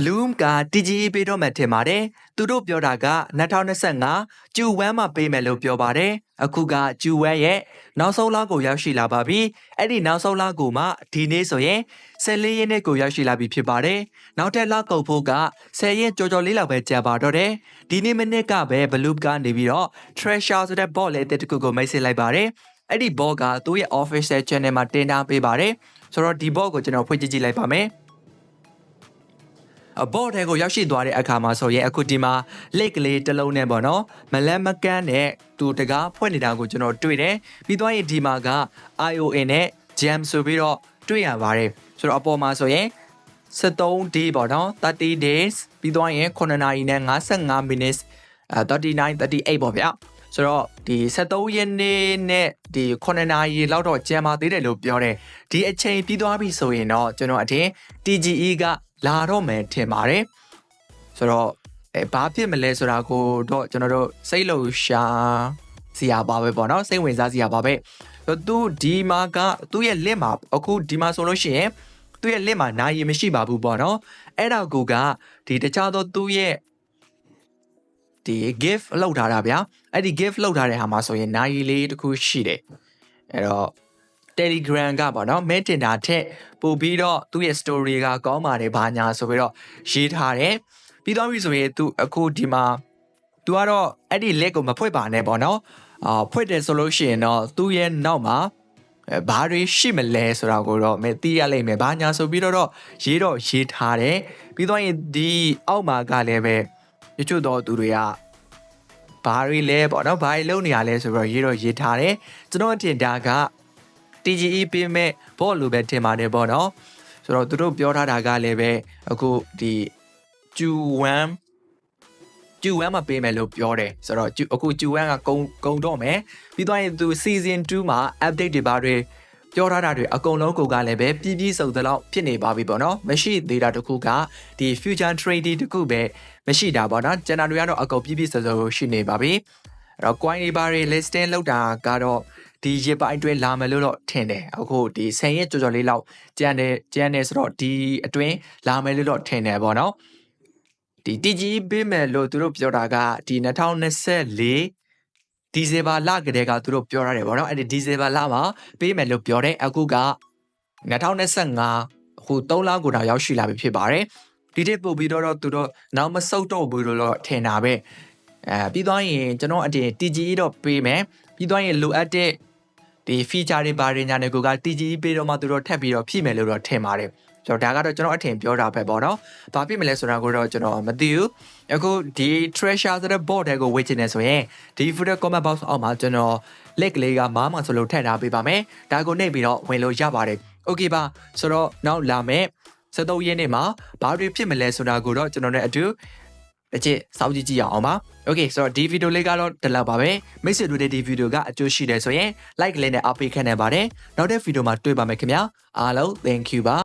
Bloom က TGE ပေးတော့မှထင်ပါတယ်သူတို့ပြောတာက2025ကျူဝမ်းမှာပေးမယ်လို့ပြောပါတယ်အခုကကျူဝမ်းရဲ့နောက်ဆုံးလကိုရောက်ရှိလာပါပြီအဲ့ဒီနောက်ဆုံးလကိုမှဒီနေ့ဆိုရင်14ရက်နေ့ကိုရောက်ရှိလာပြီဖြစ်ပါတယ်နောက်ထပ်လကုန်ဖို့က10ရက်ကြော်ကြော်လေးလောက်ပဲကြာပါတော့တယ်ဒီနေ့မနစ်ကပဲ Bloom ကနေပြီးတော့ Treasure ဆိုတဲ့ bot လေးတစ်ခုကိုမိတ်ဆက်လိုက်ပါတယ်အဲ့ဒီ bot ကသူ့ရဲ့ official channel မှာတင်ထားပေးပါတယ်ဆိုတော့ဒီ bot ကိုကျွန်တော်ဖွင့်ကြည့်ကြည့်လိုက်ပါမယ်အ ဘော့တဲကိုရောက်ရှိသွားတဲ့အခါမှာဆိုရင်အခုဒီမှာလက်ကလေးတစ်လုံးနဲ့ပေါ့နော်မလန်းမကန်းနဲ့သူတကားဖွင့်နေတာကိုကျွန်တော်တွေ့တယ်ပြီးသွားရင်ဒီမှာက ION နဲ့ jam ဆိုပြီးတော့တွေ့ရပါတယ်ဆိုတော့အပေါ်မှာဆိုရင်73 day ပေါ့နော်30 days ပြီးသွားရင်9နာရီနဲ့55 minutes အဲ39 38ပေါ့ဗျာ ဆိုတော့ဒီ73ရက်နေ့နဲ့ဒီ9နာရီလောက်တော့ကြံပါသေးတယ်လို့ပြောတယ်ဒီအချိန်ပြီးသွားပြီဆိုရင်တော့ကျွန်တော်အထင် TGE ကလာတော့မယ်ထင်ပါတယ်ဆိုတော့အဲဘာဖြစ်မလဲဆိုတာကိုတော့ကျွန်တော်တို့စိတ်လုံရှာစရာပါပဲပေါ့နော်စိတ်ဝင်စားစရာပါပဲဆိုတော့သူဒီမှာကသူ့ရဲ့ link မှာအခုဒီမှာဆိုလို့ရှိရင်သူ့ရဲ့ link မှာနာရီမရှိပါဘူးပေါ့နော်အဲ့ဒါကိုကဒီတခြားသောသူ့ရဲ့ ဒီ gift လောက်ထားတာဗျာအဲ့ဒီ gift လောက်ထားတဲ့ဟာမှာဆိုရင်နာရီလေးတစ်ခုရှိတယ်အဲ့တော့ Telegram ကပေါ့နော် Messenger ထက်ပို့ပြီးတော့သူ့ရဲ့ story ကကောင်းပါတယ်ဘာညာဆိုပြီးတော့ရေးထားတယ်ပြီးတော့ပြီဆိုရင် तू အခုဒီမှာ तू ကတော့အဲ့ဒီ link ကိုမဖွင့်ပါနဲ့ပေါ့နော်အာဖွင့်တယ်ဆိုလို့ရှိရင်တော့သူ့ရဲ့နောက်မှာအဲဘာတွေရှိမလဲဆိုတာကိုတော့မသိရလိမ့်မယ်ဘာညာဆိုပြီးတော့ရေးတော့ရေးထားတယ်ပြီးတော့ရင်ဒီအောက်မှာကလည်းပဲ တချို့တော့သူတွေကဘာတွေလဲပေါ့နော်ဘာတွေလုပ်နေရလဲဆိုပြီးတော့ရေးတော့ရေးထားတယ်ကျွန်တော်အထင်ဒါက TGE ပေးမဲ့ဘော့လိုပဲထင်ပါတယ်ပေါ့နော်ဆိုတော့သူတို့ပြောထားတာကလည်းပဲအခုဒီကျူဝမ်ကျူဝမ်မှာပေးမယ်လို့ပြောတယ်ဆိုတော့ကျူအခုကျူဝမ်ကကုံကုံတော့မယ်ပြီးသွားရင်သူ season 2မှာ update တွေပါတွေ ပြောထားတာတွေအကုန်လုံးကိုကလည်းပဲပြည့်ပြည့်စုံသလောက်ဖြစ်နေပါပြီပေါ့နော်မရှိသေးတာတခုကဒီ future trading တခုပဲမရှိတာပေါ့နော်ကျန်တာတွေကတော့အကုန်ပြည့်ပြည့်စုံစုံရှိနေပါပြီအဲ့တော့ coin တွေပါတွေ listing လောက်တာကတော့ဒီရစ်ပိုင်းအတွင်းလာမယ်လို့တော့ထင်တယ်အခုဒီ10ရက်ကြော်ကြော်လေးလောက်ကျန်တယ်ကျန်တယ်ဆိုတော့ဒီအတွင်းလာမယ်လို့တော့ထင်တယ်ပေါ့နော်ဒီ TG ပေးမယ်လို့သူတို့ပြောတာကဒီ2024 ဒီဇင်ဘာလကတည်းကသူတို့ပြောရတယ်ပေါ့နော်အဲ့ဒီဒီဇင်ဘာလမှာပေးမယ်လို့ပြောတယ်အခုက2025ဟို3လကိုတော့ရောက်ရှိလာပြီဖြစ်ပါတယ်ဒီတစ်ပို့ပြီးတော့သူတို့နောက်မဆုတ်တော့ဘူးလို့တော့ထင်တာပဲအဲပြီးသွားရင်ကျွန်တော်အတင် TGE တော့ပေးမယ်ပြီးသွားရင်လိုအပ်တဲ့ဒီ feature တွေပါရညာတွေကိုက TGE ပေးတော့မှသူတို့ထပ်ပြီးတော့ဖြည့်မယ်လို့တော့ထင်ပါတယ် ဆိုတော့ဒါကတော့ကျွန်တော်အထင်ပြောတာပဲပေါ့နော်။ဘာဖြစ်မလဲဆိုတာကိုတော့ကျွန်တော်မသိဘူး။အခုဒီ treasure ဆိုတဲ့ board တွေကိုဝေ့ချင်နေဆိုရင်ဒီ video comment box အောက်မှာကျွန်တော် link လေးကမားမှဆိုလို့ထည့်ထားပေးပါမယ်။ဒါကိုနှိပ်ပြီးတော့ဝင်လို့ရပါတယ်။ Okay ပါဆိုတော့နောက်လာမယ့်73ရက်နေ့မှာဘာတွေဖြစ်မလဲဆိုတာကိုတော့ကျွန်တော်နဲ့အတူတစ်ချက်စောင့်ကြည့်ကြည့်ရအောင်ပါ။ Okay ဆိုတော့ဒီဗီဒီယိုလေးကတော့ဒီလောက်ပါပဲ။မိတ်ဆွေတို့တဲ့ဒီဗီဒီယိုကအကျိုးရှိတယ်ဆိုရင် like လေးနဲ့အားပေးခဲ့နေပါတယ်။နောက်တဲ့ဗီဒီယိုမှာတွေ့ပါမယ်ခင်ဗျာ။အားလုံး thank you ပါ